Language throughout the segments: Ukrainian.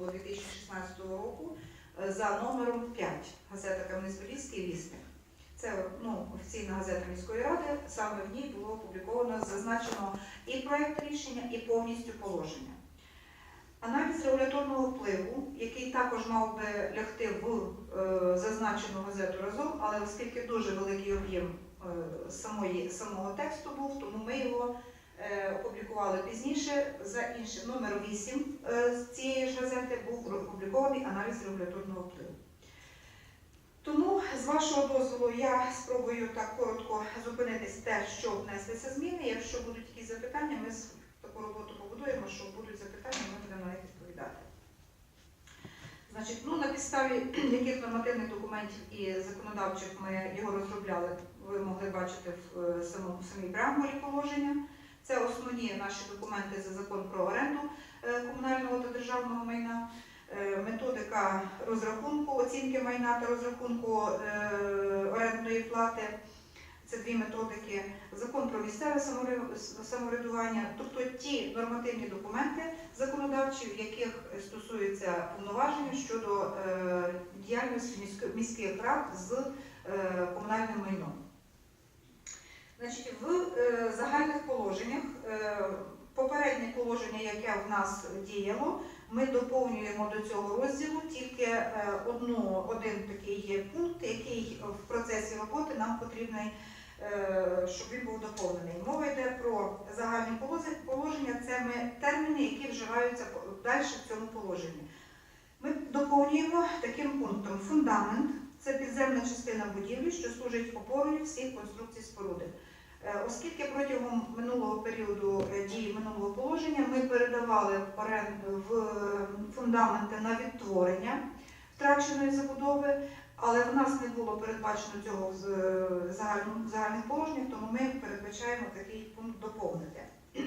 лютого 2016 року е, за номером 5 газета Кам'янець-Подільський вісник. Це ну, офіційна газета міської ради. Саме в ній було опубліковано, зазначено і проект рішення, і повністю положення. Аналіз регуляторного впливу, який також мав би лягти в е, зазначену газету разом, але оскільки дуже великий об'єм е, самого тексту був, тому ми його опублікували пізніше за іншим. Номер 8 е, з цієї ж газети був опублікований аналіз регуляторного впливу. Тому, з вашого дозволу, я спробую так коротко зупинитись те, що внеслися зміни. Якщо будуть якісь запитання, ми таку роботу побудуємо, що будуть запитання, ми будемо на них відповідати. Значить, ну, на підставі яких нормативних документів і законодавчих ми його розробляли, ви могли бачити в е, самому самій преамбулі положення. Це основні наші документи за закон про оренду е, комунального та державного майна, е, методика розрахунку, оцінки майна та розрахунку е, орендної плати. Це дві методики, закон про місцеве самоврядування, тобто ті нормативні документи законодавчі, в яких стосуються повноваження щодо діяльності міських рад з комунальним майном. Значить, в загальних положеннях е, попереднє положення, яке в нас діяло, ми доповнюємо до цього розділу тільки е, одну, один такий є пункт, який в процесі роботи нам потрібний, е, щоб він був доповнений. Мова йде про загальні положення, це ми терміни, які вживаються далі в цьому положенні. Ми доповнюємо таким пунктом фундамент це підземна частина будівлі, що служить опорою всіх конструкцій споруди. Е, Оскільки протягом минулого періоду е, дії минулого положення ми передавали в е, фундаменти на відтворення втраченої забудови, але в нас не було передбачено цього в загальних положеннях, тому ми передбачаємо такий пункт доповнити.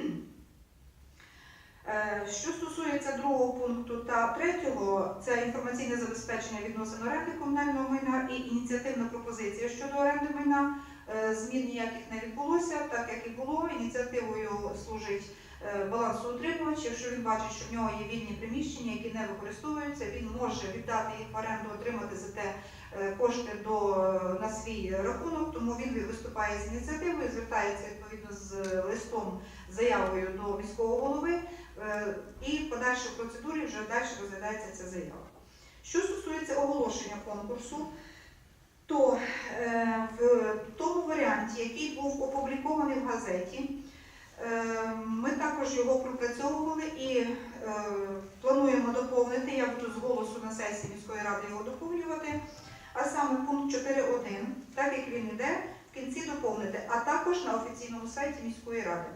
Що стосується другого пункту та третього, це інформаційне забезпечення відносин оренди комунального майна і ініціативна пропозиція щодо оренди майна. Е, Змін ніяких не відбулося, так як і було. Ініціативою служить е, балансоутримувач. Якщо він бачить, що в нього є вільні приміщення, які не використовуються, він може віддати їх в оренду, отримати за те е, кошти до, на свій рахунок. Тому він виступає з ініціативою, звертається відповідно з листом, заявою до міського голови. І в подальшій процедурі вже далі розглядається ця заява. Що стосується оголошення конкурсу, то е, в тому варіанті, який був опублікований в газеті, е, ми також його пропрацьовували і е, плануємо доповнити. Я буду з голосу на сесії міської ради його доповнювати. А саме пункт 4.1, так як він йде, в кінці доповнити, а також на офіційному сайті міської ради.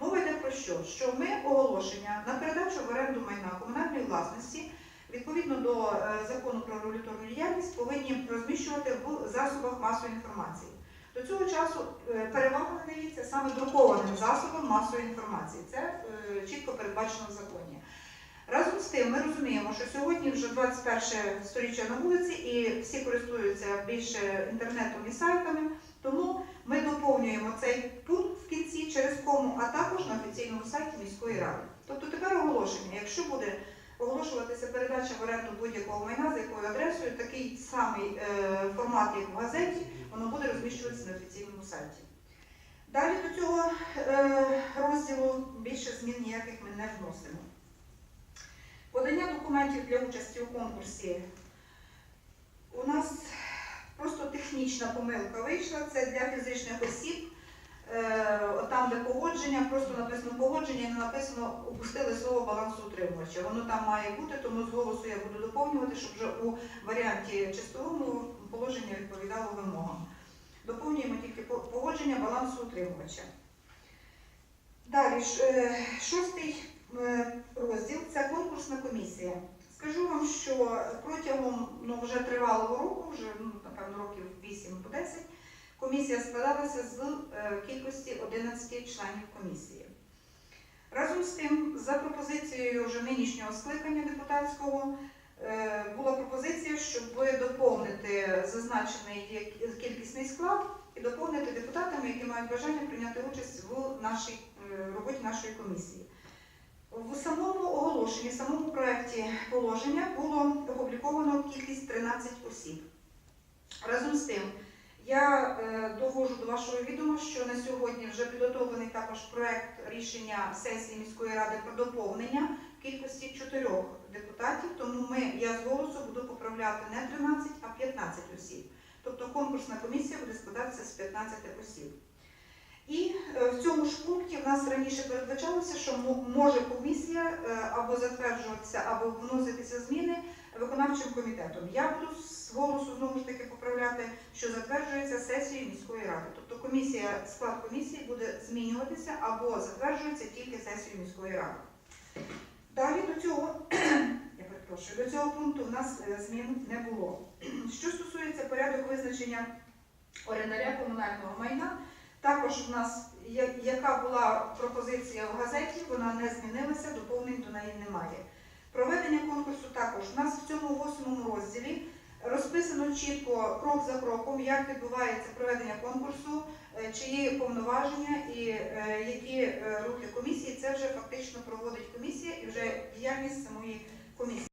Мова йде про що? Що ми оголошення на передачу в оренду майна комунальної власності відповідно до закону про регуляторну діяльність повинні розміщувати засобах масової інформації. До цього часу е, перевага надається саме друкованим засобам масової інформації. Це е, чітко передбачено в законі. Разом з тим, ми розуміємо, що сьогодні вже 21 сторіччя на вулиці і всі користуються більше інтернетом і сайтами, тому ми доповнюємо цей пункт в кінці через кому, а також на офіційному сайті міської ради. Тобто тепер оголошуватися передача в оренду будь-якого майна за якою адресою, такий самий е, формат, як в газеті, воно буде розміщуватися на офіційному сайті. Далі до цього е, розділу більше змін ніяких ми не вносимо. Подання документів для участі у конкурсі. У нас просто технічна помилка вийшла. Це для фізичних осіб. Е, Там, де погодження, просто написано погодження, і не написано, опустили слово балансоутримувача. Воно там має бути, тому з голосу я буду доповнювати, щоб вже у варіанті чистовому положення відповідало вимогам. Доповнюємо тільки погодження балансоутримувача. Далі, е, шостий е, розділ це конкурсна комісія. Скажу вам, що протягом ну, вже тривалого року, вже ну, напевно років 8 по 10, комісія складалася з е, кількості 11 членів комісії. Разом з тим, за пропозицією вже нинішнього скликання депутатського, е, була пропозиція, щоб доповнити зазначений кількісний склад і доповнити депутатами, які мають бажання прийняти участь в нашій е, роботі нашої комісії. В самому оголошенні, в самому проєкті положення положення було опубліковано кількість 13 осіб. Разом з тим, я е, довожу до вашого відома, що на сьогодні вже підготовлений також проект рішення сесії міської ради про доповнення кількості чотирьох депутатів. Тому ми, я з голосу буду поправляти не 13, а 15 осіб. Тобто конкурсна комісія буде складатися з 15 осіб. І е, в цьому ж пункті в нас раніше передбачалося, що може комісія е, або затверджуватися, або вноситися зміни виконавчим комітетом. Я буду з голосу знову ж таки поправляти, що затверджується сесією міської ради. Тобто комісія, склад комісії буде змінюватися або затверджується тільки сесією міської ради. Далі до цього, я перепрошую, до цього пункту в нас е, змін не було. Що стосується порядок визначення орендаря комунального майна, також в нас яка була пропозиція в газеті, вона не змінилася, доповнень до неї немає. Проведення конкурсу також у нас в цьому восьмому розділі розписано чітко крок за кроком, як відбувається проведення конкурсу, е, чиї повноваження і е, які е, рухи комісії. Це вже фактично проводить комісія і вже діяльність самої комісії.